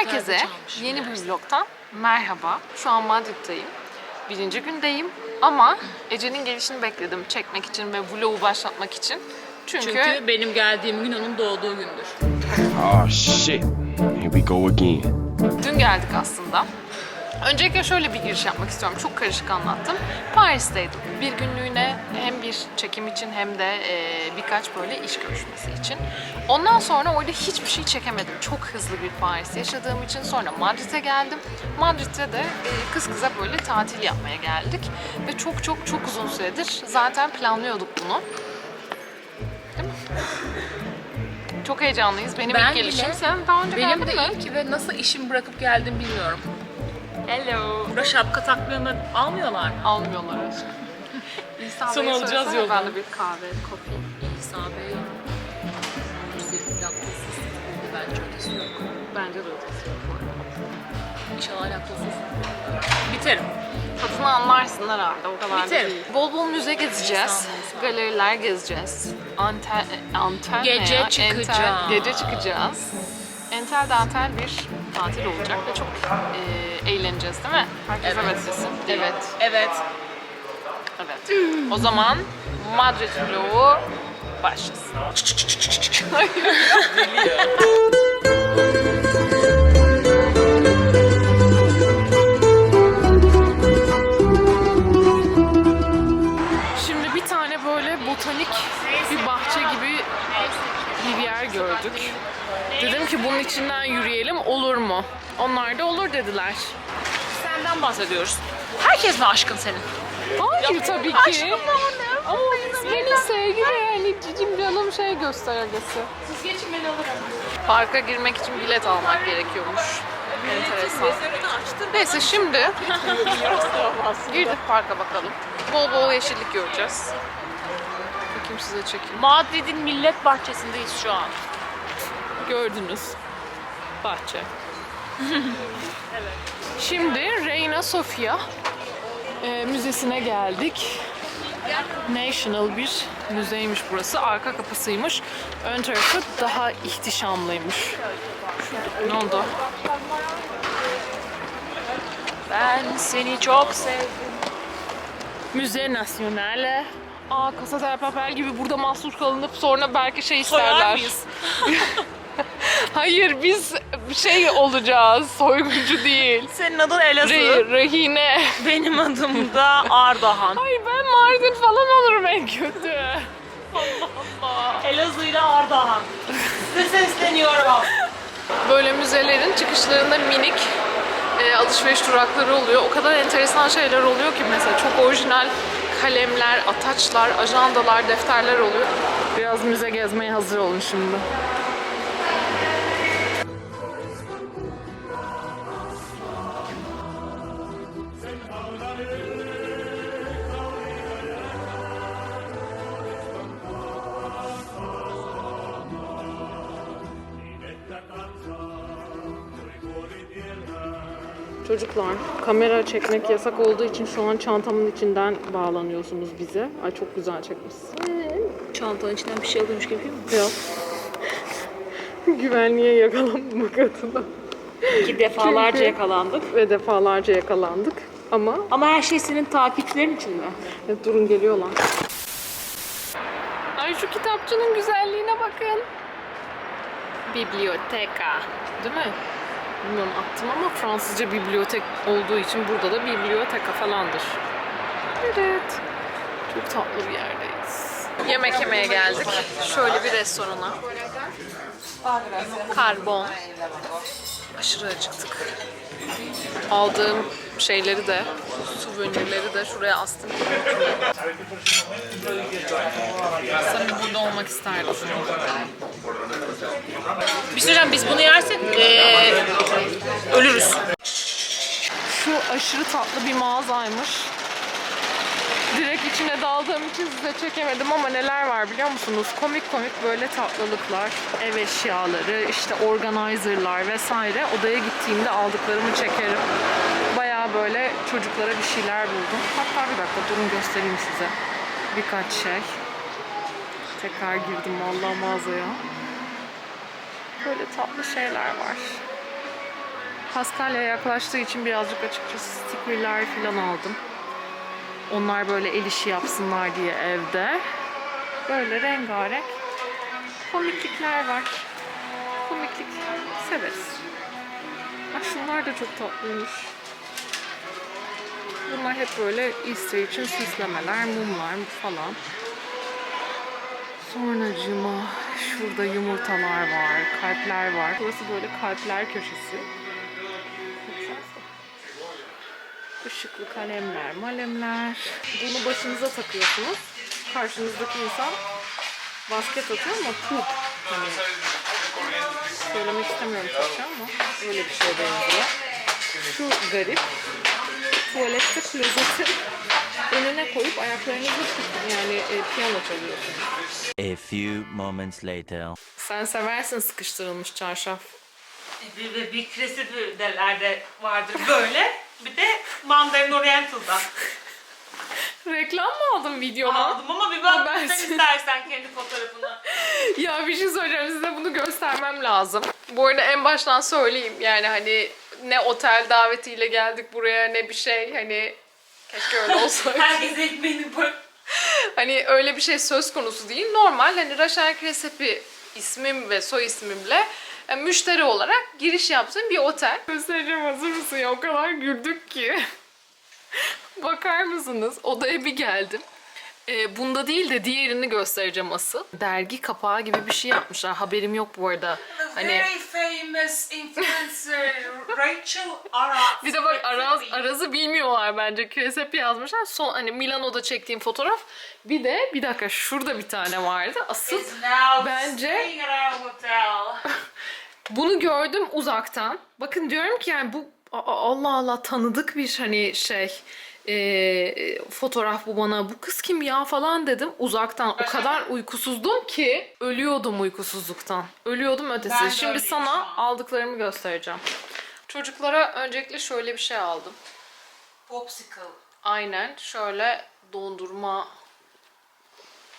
Herkese yeni bir vlogtan merhaba. Şu an Madrid'deyim. Birinci gündeyim ama Ece'nin gelişini bekledim çekmek için ve vlogu başlatmak için. Çünkü, Çünkü benim geldiğim gün onun doğduğu gündür. Oh shit. Here we go again. dün geldik aslında. Öncelikle şöyle bir giriş yapmak istiyorum. Çok karışık anlattım. Paris'teydim. Bir günlüğüne hem bir çekim için hem de e, birkaç böyle iş görüşmesi için. Ondan sonra orada hiçbir şey çekemedim. Çok hızlı bir Paris yaşadığım için sonra Madrid'e geldim. Madrid'de de e, kız kıza böyle tatil yapmaya geldik. Ve çok çok çok uzun süredir zaten planlıyorduk bunu. Değil mi? Çok heyecanlıyız. Benim Ben ilk gelişim. bile- Sen daha önce Benim geldin de mi? ilk ve nasıl işimi bırakıp geldim bilmiyorum. Hello. Burada şapka takmayanı almıyorlar mı? Almıyorlar aşkım. İsa Son Bey'e alacağız söylesene, yoldan. Ben de bir kahve, kofi. İsa Bey, bizi laktozsuz bence ötesi yok. Bence de ötesi yok bu arada. İnşallah laktozsuz. Biterim. Tadını anlarsın herhalde o kadar da Biterim. değil. Bol bol müze gezeceğiz. İnsan, insan. Galeriler gezeceğiz. Antel, antel ne Gece ya? çıkacağız. Entel, gece çıkacağız. Entel dantel bir tatil olacak ve çok e, eğleneceğiz değil mi? Herkes evet, desin. Evet. Evet. Evet. O zaman Madrid vlogu başlasın. Gördük. Dedim ki bunun içinden yürüyelim olur mu? Onlar da olur dediler. Senden bahsediyoruz. Herkes mi aşkın senin? Hayır tabii ki. Aşkım anne. Ama benim sevgi ve yani cicim canım şey göstergesi. Siz geçin ben alırım. Parka girmek için bilet almak gerekiyormuş. Enteresan. Neyse şimdi girdik parka bakalım. Bol bol yeşillik göreceğiz. Bakayım size çekeyim. Madrid'in millet bahçesindeyiz şu an. Gördünüz. Bahçe. Şimdi Reina Sofia e, Müzesi'ne geldik. National bir müzeymiş burası. Arka kapısıymış. Ön tarafı daha ihtişamlıymış. Ne oldu? Ben seni çok sevdim. Müze Nationale. Aa Casa del Papel gibi burada mahsur kalınıp sonra belki şey Soyar isterler. mıyız? Hayır biz şey olacağız. Soyguncu değil. Senin adın Elazığ. Re- rehine. Benim adım da Ardahan. Hayır ben Mardin falan olurum en kötü. Elazığ ile Ardahan. Size sesleniyorum. Böyle müzelerin çıkışlarında minik e, alışveriş durakları oluyor. O kadar enteresan şeyler oluyor ki mesela çok orijinal kalemler, ataçlar, ajandalar, defterler oluyor. Biraz müze gezmeye hazır olun şimdi. Çocuklar, kamera çekmek yasak olduğu için şu an çantamın içinden bağlanıyorsunuz bize. Ay çok güzel çekmişsin. Çantanın içinden bir şey alıyormuş gibi mi? Yok. Güvenliğe yakalanmak adına. Ki defalarca Çünkü- yakalandık. Ve defalarca yakalandık. Ama Ama her şey senin takipçilerin için mi? evet, durun geliyorlar. Ay şu kitapçının güzelliğine bakın. Biblioteka. Değil mi? Bilmiyorum attım ama Fransızca bibliotek olduğu için burada da biblioteka falandır. Evet. Çok tatlı bir yerdeyiz. Yemek yemeye geldik. Şöyle bir restorana. Karbon. Aşırı acıktık. Aldığım şeyleri de, suvenirleri de şuraya astım. Sanırım burada olmak isterdim. Bir şey biz bunu yersek eee, ölürüz. Şu aşırı tatlı bir mağazaymış. Direkt içine daldığım için size çekemedim ama neler var biliyor musunuz? Komik komik böyle tatlılıklar, ev eşyaları, işte organizerlar vesaire. Odaya gittiğimde aldıklarımı çekerim. Bayağı böyle çocuklara bir şeyler buldum. Hatta bir dakika durun göstereyim size. Birkaç şey. Tekrar girdim vallahi mağazaya. Böyle tatlı şeyler var. Paskalya yaklaştığı için birazcık açıkçası stickerler falan aldım. Onlar böyle el işi yapsınlar diye evde. Böyle rengarenk komiklikler var. Komiklik severiz. Ay şunlar da çok tatlıymış. Bunlar hep böyle Easter için süslemeler, mumlar falan. Sonracıma şurada yumurtalar var, kalpler var. Burası böyle kalpler köşesi. Işıklı kalemler, malemler. Bunu başınıza takıyorsunuz. Karşınızdaki insan basket atıyor ama poop. Hani söylemek istemiyorum Türkçe ama öyle bir şeye benziyor. Şu garip. Tuvalette klozetin önüne koyup ayaklarınızı yani e, piyano çalıyorsunuz. A few moments later. Sen seversin sıkıştırılmış çarşaf. Bir, bir, bir kresidelerde vardır böyle. Bir de Mandarin Oriental'da. Reklam mı aldın videoma? Aldım ama bir bak Habersiz. sen istersen kendi fotoğrafını. Ya bir şey söyleyeceğim size bunu göstermem lazım. Bu arada en baştan söyleyeyim yani hani ne otel davetiyle geldik buraya ne bir şey hani keşke öyle olsaydı. Herkes ekmeğini bırak. hani öyle bir şey söz konusu değil. Normal hani Raşel Kresepi ismim ve soy ismimle e, müşteri olarak giriş yaptığım bir otel. Göstereceğim hazır mısın ya o kadar güldük ki. Bakar mısınız? Odaya bir geldim. E, bunda değil de diğerini göstereceğim asıl. Dergi kapağı gibi bir şey yapmışlar. Haberim yok bu arada. Hani Very famous influencer Rachel Aras. bir de bak Araz, Araz'ı bilmiyorlar bence. Kresepi yazmışlar. Son hani Milano'da çektiğim fotoğraf. Bir de bir dakika şurada bir tane vardı. Asıl Bence- Bunu gördüm uzaktan. Bakın diyorum ki yani bu Allah Allah tanıdık bir hani şey e, fotoğraf bu bana. Bu kız kim ya falan dedim. Uzaktan o kadar uykusuzdum ki ölüyordum uykusuzluktan. Ölüyordum ötesi. Ben Şimdi sana an. aldıklarımı göstereceğim. Çocuklara öncelikle şöyle bir şey aldım. Popsicle. Aynen şöyle dondurma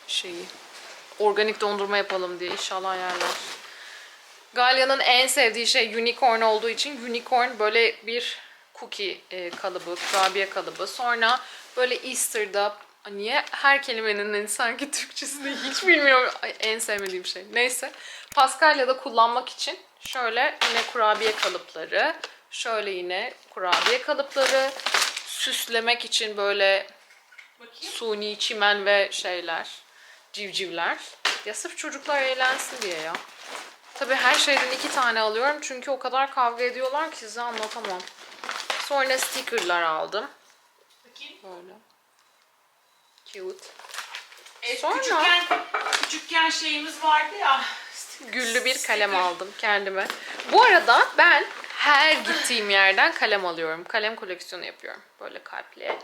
şeyi. Organik dondurma yapalım diye inşallah yerler. Galya'nın en sevdiği şey unicorn olduğu için unicorn böyle bir cookie e, kalıbı, kurabiye kalıbı. Sonra böyle Easter'da niye her kelimenin sanki Türkçesini hiç bilmiyorum. Ay, en sevmediğim şey. Neyse. Paskalya'da kullanmak için şöyle yine kurabiye kalıpları, şöyle yine kurabiye kalıpları, süslemek için böyle Bakayım. suni çimen ve şeyler, civcivler. Ya sırf çocuklar eğlensin diye ya. Tabii her şeyden iki tane alıyorum çünkü o kadar kavga ediyorlar ki size anlatamam. Sonra stickerlar aldım. Bakayım. Böyle. Cute. E, Sonra- Küçükken, küçükken şeyimiz vardı ya. Güllü bir kalem aldım kendime. Bu arada ben her gittiğim yerden kalem alıyorum. Kalem koleksiyonu yapıyorum. Böyle kalpli.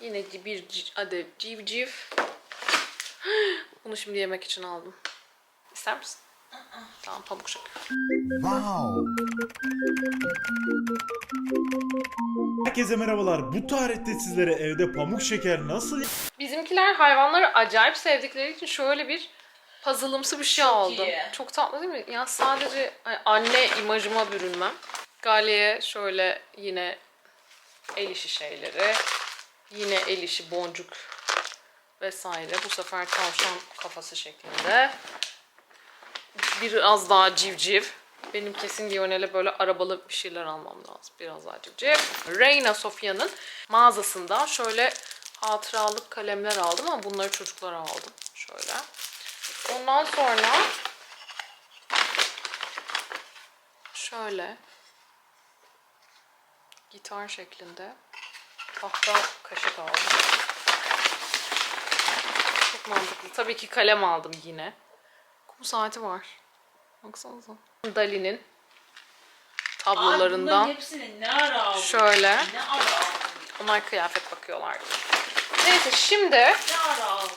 Yine bir adet civciv. Bunu şimdi yemek için aldım. İster misin? Tamam pamuk şeker. Herkese merhabalar. Bu tarihte sizlere evde pamuk şeker nasıl Bizimkiler hayvanları acayip sevdikleri için şöyle bir puzzle'ımsı bir şey Çok aldım. iyi. Çok tatlı değil mi? Ya sadece hani anne imajıma bürünmem. Galya'ya şöyle yine el işi şeyleri, yine el işi boncuk vesaire. Bu sefer tavşan kafası şeklinde. Biraz daha civciv. Benim kesin Lionel'e böyle arabalı bir şeyler almam lazım. Biraz daha civciv. Reyna Sofya'nın mağazasından şöyle hatıralık kalemler aldım ama bunları çocuklara aldım. Şöyle. Ondan sonra şöyle gitar şeklinde tahta kaşık aldım. Çok mantıklı. Tabii ki kalem aldım yine. Kum saati var. Baksanıza. Dali'nin tablolarından Bunların hepsini ne ara aldın? şöyle. Ne ara aldın? Onlar kıyafet bakıyorlardı. Neyse şimdi Ne ara aldın?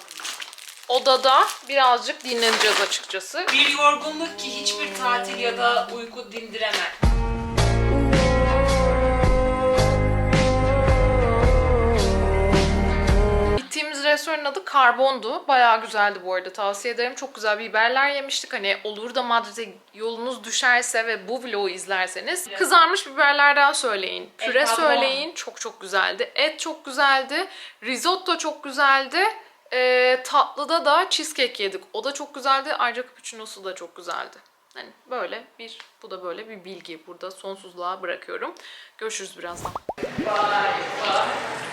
odada birazcık dinleneceğiz açıkçası. Bir yorgunluk ki hiçbir tatil ya da uyku dindiremez. Restoranın adı karbondu. Bayağı güzeldi bu arada. Tavsiye ederim. Çok güzel biberler yemiştik. Hani olur da Madrid'e yolunuz düşerse ve bu vlogu izlerseniz kızarmış biberlerden söyleyin. Püre El karbon. söyleyin. Çok çok güzeldi. Et çok güzeldi. Risotto çok güzeldi. Ee, tatlıda da cheesecake yedik. O da çok güzeldi. Ayrıca cappuccino'su da çok güzeldi. Hani böyle bir, bu da böyle bir bilgi. Burada sonsuzluğa bırakıyorum. Görüşürüz birazdan. Nereye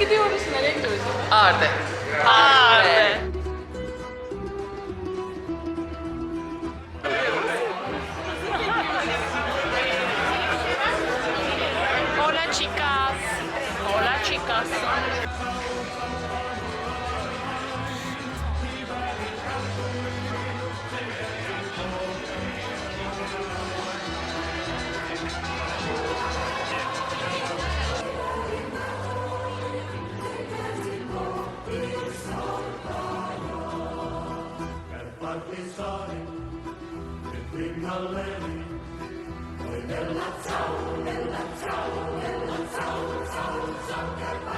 gidiyoruz? Nereye gidiyoruz? Arde. Arde. Hola ugly story del criminale. Poi nella zao, nella zao, nella zao, zao, zao, zao,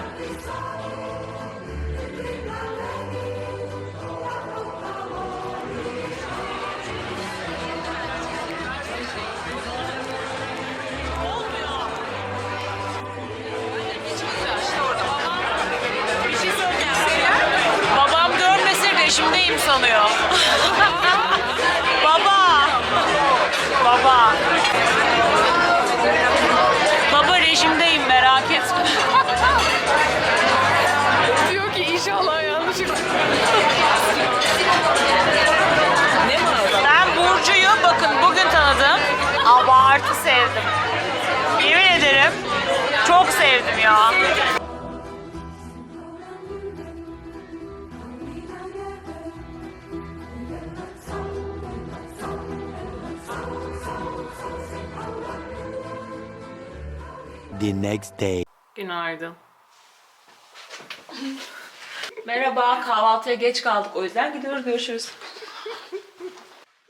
rejimdeyim sanıyor. Baba. Baba. Baba rejimdeyim merak etme. Diyor ki inşallah yanlışlıkla. Ben Burcu'yu bakın bugün tanıdım. Abartı sevdim. Yemin ederim çok sevdim ya. The next day. Günaydın. Merhaba kahvaltıya geç kaldık o yüzden gidiyoruz görüşürüz.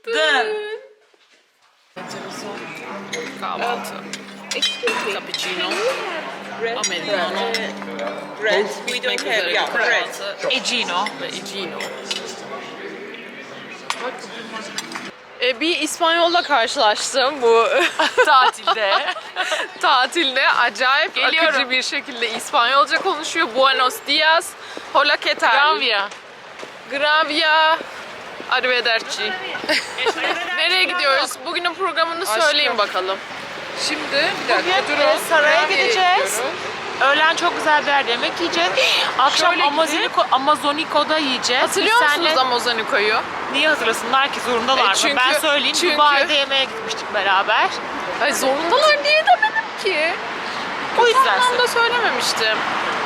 Dın. Kahvaltı. Cappuccino. Americano. Red. Bitmek üzere bir kahvaltı. Ecino. Ve Ecino. E, bir İspanyol'la karşılaştım bu Tatilde. tatilde. Acayip Geliyorum. akıcı bir şekilde İspanyolca konuşuyor. Buenos dias. Hola ¿qué tal? Gravia. Gravia. Arrivederci. Nereye gidiyoruz? Bugünün programını söyleyin bakalım. Şimdi bir dakika Bugün, durun. e, saraya Gravia'ya gideceğiz. gidiyoruz. Öğlen çok güzel bir yerde yemek yiyeceğiz. Akşam Şöyle Amazoniko, Amazoniko'da yiyeceğiz. Hatırlıyor Biz musunuz seninle- Amazoniko'yu? Niye hatırlasınlar ki zorundalar E, mı? çünkü- Ben söyleyeyim çünkü- Dubai'de yemeğe gitmiştik beraber. Ay zorundalar diye demedim ki. O yüzden Anlamda söylememiştim.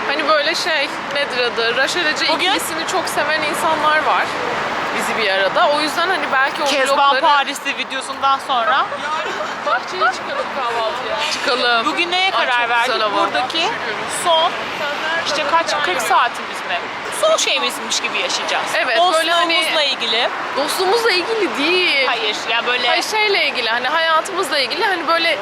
Hani böyle şey nedir adı? Raşelece Bugün- ikilisini çok seven insanlar var. Bizi bir arada. O yüzden hani belki o Kezban vlogları... Paris'te videosundan sonra Bahçeye çıkalım kahvaltıya. Çıkalım. bugün neye Ay, karar çok verdik? hava. Buradaki son işte kaç 40 saatimiz mi? Son şeyimizmiş gibi yaşayacağız. Evet, böyle hani- Dostluğumuzla ilgili. Dostluğumuzla ilgili değil. Hayır ya böyle Hayır şeyle ilgili hani hayatımızla ilgili hani böyle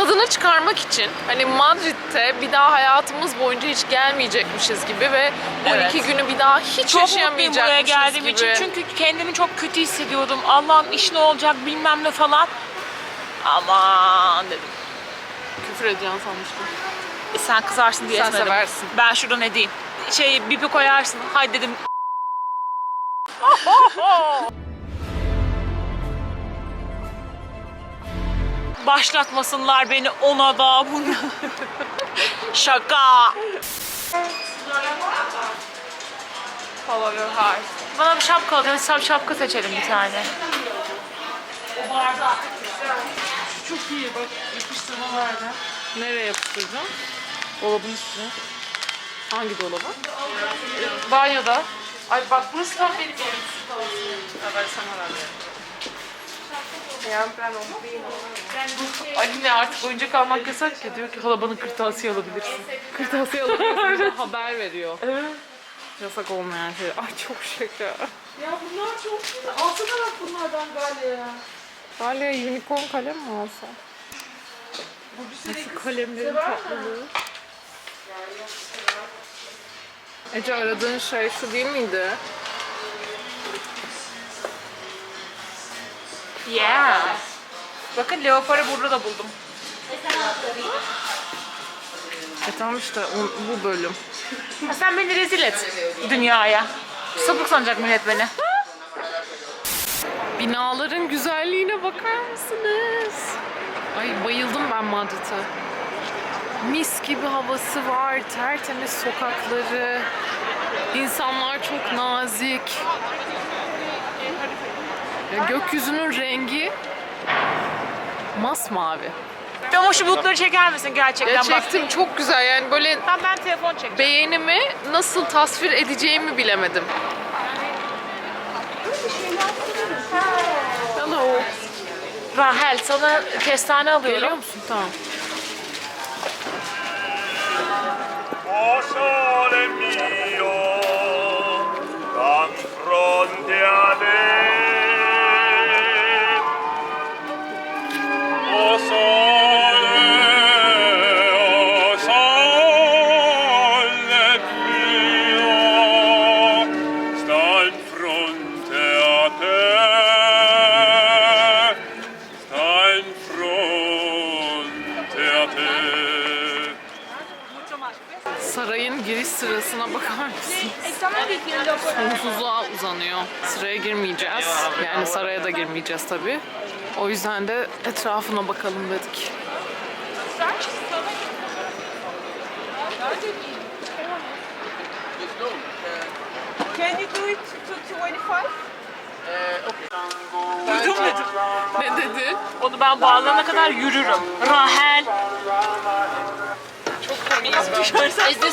tadını çıkarmak için hani Madrid'de bir daha hayatımız boyunca hiç gelmeyecekmişiz gibi ve bu Evet. iki günü bir daha hiç çok mutluyum yaşayamayacakmışız buraya geldiğim gibi. için. Çünkü kendimi çok kötü hissediyordum. Allah'ım iş ne olacak bilmem ne falan. Aman dedim. Küfür edeceğim sanmıştım. E, sen kızarsın diye Sen etmedim. seversin. Ben şurada ne diyeyim? Şey bipi koyarsın. Haydi dedim. Başlatmasınlar beni ona da buna. Şaka. Follow your heart. Bana bir şapka al. Hadi şap- şapka seçelim bir tane. Çok iyi bak yapıştırma vardı. Nereye yapıştıracağım? Dolabın üstüne. Hangi dolaba? Banyoda. Ay bak burası tam benim yerim. Ben sana verdim. Aline artık oyuncak almak yasak ya diyor ki hala bana kırtasiye alabilirsin. Kırtasiye alabiliyorsun haber veriyor. Evet. Yasak olmayan şey. Ay çok şeker. Ya bunlar çok güzel. Alsana bak bunlardan Galya'ya. Galia unicorn kalem mi alsam? Kalemlerin tatlılığı. Ece aradığın şey şu değil miydi? Yeah. Bakın leoparı burada da buldum. E tamam işte bu bölüm. Ha, sen beni rezil et dünyaya. Sapık sanacak millet beni. Binaların güzelliğine bakar mısınız? Ay bayıldım ben Madrid'e. Mis gibi havası var, tertemiz sokakları. İnsanlar çok nazik. Ya gökyüzünün rengi masmavi. Ama şu bulutları çeker misin gerçekten? Ya bak. çektim çok güzel yani böyle Tamam ben telefon çekeceğim. beğenimi nasıl tasvir edeceğimi bilemedim. Hello. Rahel sana kestane Geliyor alıyorum. musun? Tamam. O sole etrafına bakalım dedik. Can you do it to 25? Ne dedi? Onu ben bağlanana kadar yürürüm. Rahel.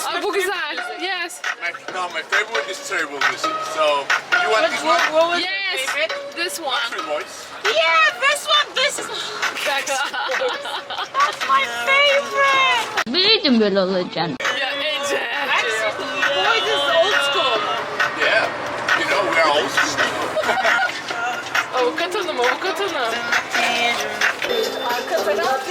Ay bu güzel. Yes. My, no, my favorite is Terrible Music. So, you want this one? What was Yes. your favorite? This one. Three boys. Yeah, this one, this is That's my favorite. Biliyordum böyle olacağını. ya Ece. Boy, this is old school. Yeah. You know, we're old school. Avukat hanım, avukat hanım. Arka taraf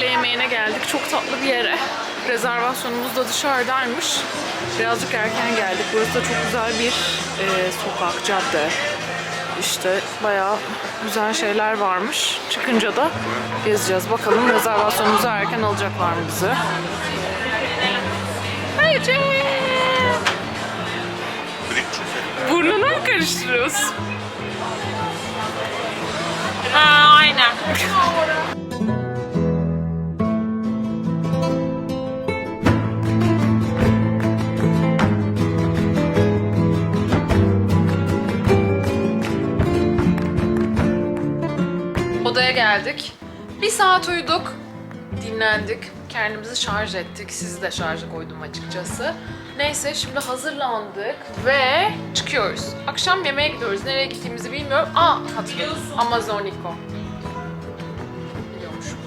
öğle yemeğine geldik. Çok tatlı bir yere. Rezervasyonumuz da dışarıdaymış. Birazcık erken geldik. Burası da çok güzel bir e, sokak, cadde. İşte bayağı güzel şeyler varmış. Çıkınca da gezeceğiz. Bakalım rezervasyonumuzu erken alacaklar mı bizi? Ece! Burnunu mu karıştırıyorsun? Ha, aynen. Odaya geldik. Bir saat uyuduk. Dinlendik. Kendimizi şarj ettik. Sizi de şarja koydum açıkçası. Neyse şimdi hazırlandık ve çıkıyoruz. Akşam yemeğe gidiyoruz. Nereye gittiğimizi bilmiyorum. Aa hatırladım. Amazonico. Biliyormuşum.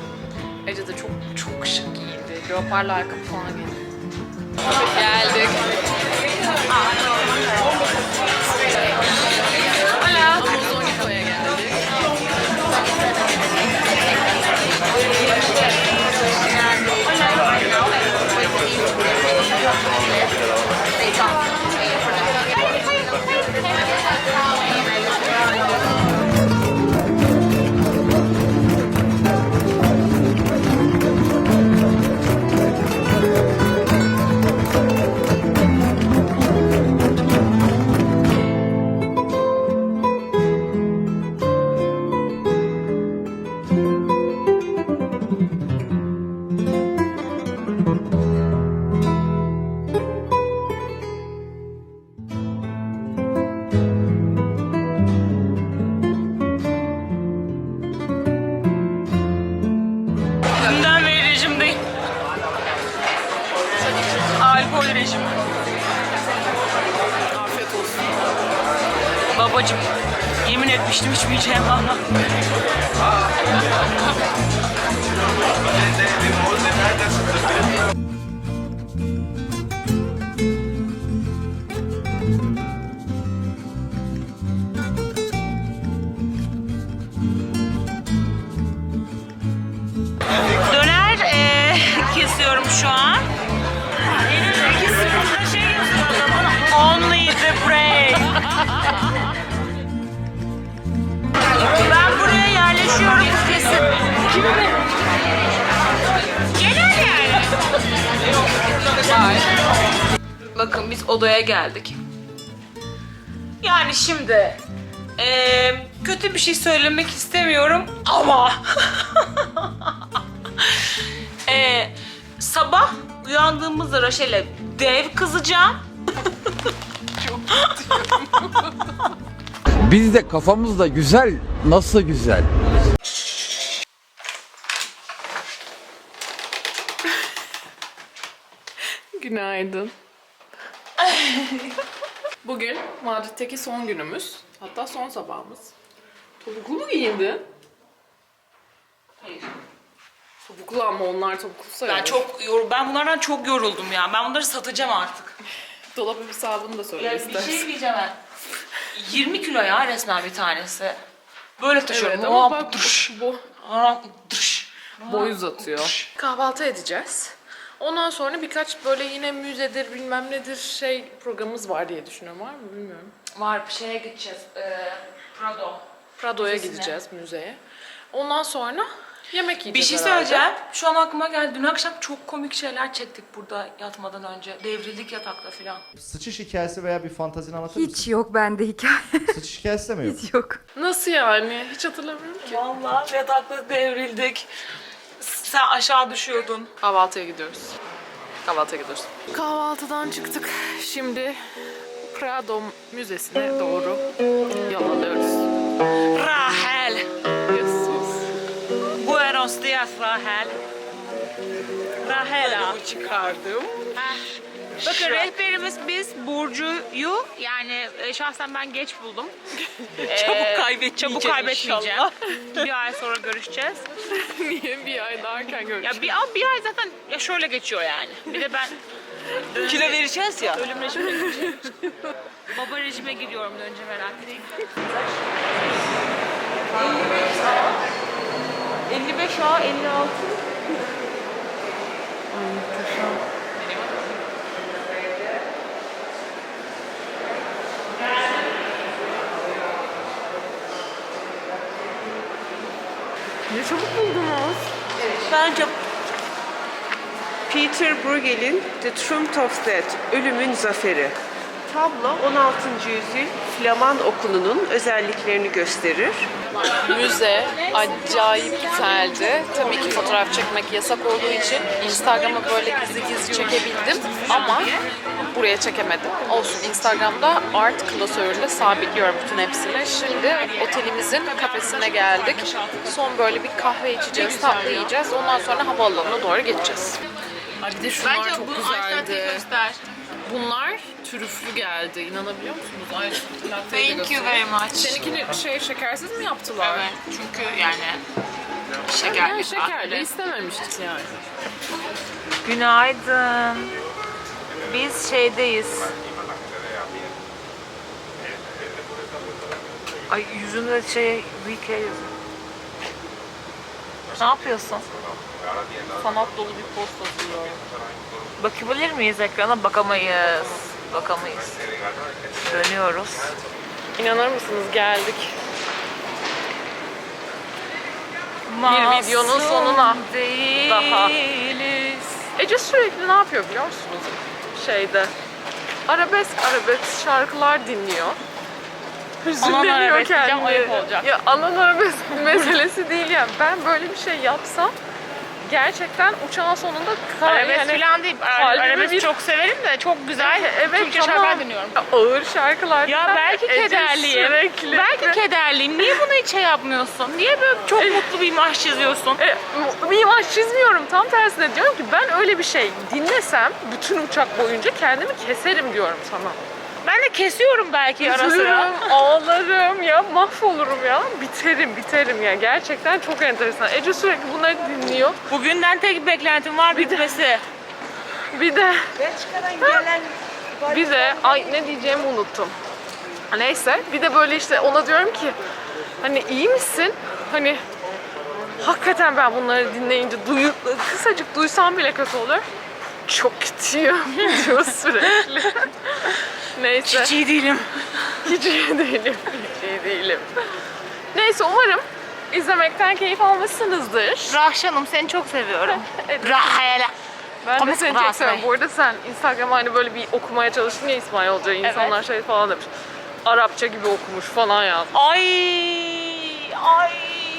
Ece de çok çok şık giyindi. Leoparla ayakkabı falan giyindi. Geldik. Hala kesiyorum şu an. Only the brave. ben buraya yerleşiyorum kesin. Genel yani. Bakın biz odaya geldik. Yani şimdi eee, kötü bir şey söylemek istemiyorum ama Eee, sabah uyandığımızda Raşel'e dev kızacağım. Biz de kafamızda güzel, nasıl güzel? Günaydın. Bugün Madrid'deki son günümüz. Hatta son sabahımız. Topuklu mu giyindin? Hayır. Topuklu ama onlar topuklu sayılır. Ben çok yor ben bunlardan çok yoruldum ya. Ben bunları satacağım artık. Dolap hesabını da söyle Ya bir istersen. şey diyeceğim ben. 20 kilo ya resmen bir tanesi. Böyle taşıyorum. Evet ama bak dırş, bu dırş. boy uzatıyor. Kahvaltı edeceğiz. Ondan sonra birkaç böyle yine müzedir bilmem nedir şey programımız var diye düşünüyorum. Var mı bilmiyorum. Var bir şeye gideceğiz. Ee, Prado. Prado'ya Müzesine. gideceğiz müzeye. Ondan sonra yemek Bir yiyeceğiz şey herhalde. söyleyeceğim. Şu an aklıma geldi. Dün akşam çok komik şeyler çektik burada yatmadan önce. Devrildik yatakta filan. Sıçış hikayesi veya bir fantazini anlatır mısın? Hiç yok bende hikaye. Sıçış hikayesi de mi yok? Hiç yok. Nasıl yani? Hiç hatırlamıyorum ki. Vallahi yatakta devrildik. Sen aşağı düşüyordun. Kahvaltıya gidiyoruz. Kahvaltıya gidiyoruz. Kahvaltıdan çıktık. Şimdi Prado Müzesi'ne doğru yol alıyoruz. Rahel. Dias Rahel. Rahela. Çıkardım. Bakın rehberimiz biz Burcu'yu yani e, şahsen ben geç buldum. çabuk kaybetmeyeceğim Çabuk kaybetmeyeceğim. bir ay sonra görüşeceğiz. Niye bir ay daha erken? Ya bir, bir ay zaten ya şöyle geçiyor yani. Bir de ben kilo vereceğiz ya. Ölüm rejimine gireceğim. Baba rejime giriyorum önce merak etmeyin. 55 A 56. Ne çabuk buldunuz. Bence Peter Bruegel'in The Truth of Death, Ölümün Zaferi. Tablo 16. yüzyıl Flaman okulunun özelliklerini gösterir. Müze acayip güzeldi. Tabii ki fotoğraf çekmek yasak olduğu için Instagram'a böyle gizli gizli çekebildim ama buraya çekemedim. Olsun Instagram'da art klasörüyle sabitliyorum bütün hepsini. Şimdi otelimizin kafesine geldik. Son böyle bir kahve içeceğiz, tatlı yiyeceğiz. Ondan sonra havaalanına doğru geçeceğiz. Ay bir de şunlar çok güzeldi. Bunlar trüflü geldi. İnanabiliyor musunuz? Ay, Thank you very much. Seninkini şey şekersiz mi yaptılar? Evet çünkü yani şekerli. Yani şekerli istememiştik yani. Günaydın. Biz şeydeyiz. Ay yüzümde şey VK yazıyor. Ne yapıyorsun? Sanat dolu bir post atıyor. Bakabilir miyiz ekrana? Bakamayız. Bakamayız. Dönüyoruz. İnanır mısınız geldik. Bir videonun sonuna. Daha. Değiliz. Ece sürekli ne yapıyor biliyor musunuz? Şeyde. Arabesk arabesk şarkılar dinliyor. Hüzünleniyor kendini. ayıp olacak. Ya anan arabesk meselesi değil yani. Ben böyle bir şey yapsam gerçekten uçağın sonunda kar, Arabesk yani falan değil. Arabesk bir- çok severim de çok güzel. Evet Türkçe tamam. şarkılar dinliyorum. Ağır şarkılar. Ya belki kederliyim. sürekli- Belki kederliyim. Niye bunu hiç şey yapmıyorsun? Niye böyle çok mutlu bir imaj çiziyorsun? E, bir imaj çizmiyorum. Tam tersine diyorum ki ben öyle bir şey dinlesem bütün uçak boyunca kendimi keserim diyorum sana. Ben de kesiyorum belki ara sıra. Üzülürüm, ağlarım ya, mahvolurum ya. Biterim, biterim ya. Gerçekten çok enteresan. Ece sürekli bunları dinliyor. Bugünden tek beklentim var bitmesi. Bir de, Belçika'dan gelen bir de, ay ne diyeceğimi unuttum. Neyse, bir de böyle işte ona diyorum ki, hani iyi misin? Hani hakikaten ben bunları dinleyince duyu, kısacık duysam bile kötü olur. Çok kötüyüm diyor sürekli. Neyse. Hiç iyi değilim. Hiç iyi değilim. Hiç iyi değilim. Neyse umarım izlemekten keyif almışsınızdır. Rahşanım seni çok seviyorum. Evet. Rahayla. Ben de Komik seni Murat çok seviyorum. Bu arada sen Instagram'a hani böyle bir okumaya çalıştın ya İspanyolca. İnsanlar şey falan demiş. Arapça gibi okumuş falan ya. Ay ay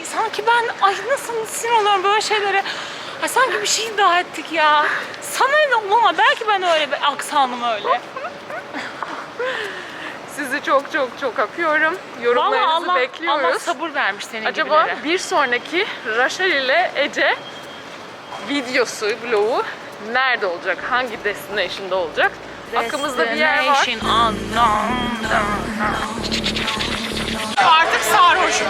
sanki ben ay nasıl sinir oluyorum böyle şeylere. Ay sanki bir şey iddia ettik ya. Sana ne ulan belki ben öyle bir aksanım öyle. Sizi çok çok çok öpüyorum. Vallahi Yorumlarınızı Allah, bekliyoruz. Allah sabır vermiş senin Acaba gibilere. bir sonraki Raşel ile Ece videosu, vlogu nerede olacak? Hangi destination'da olacak? Aklımızda bir yer var. Artık sarhoşum.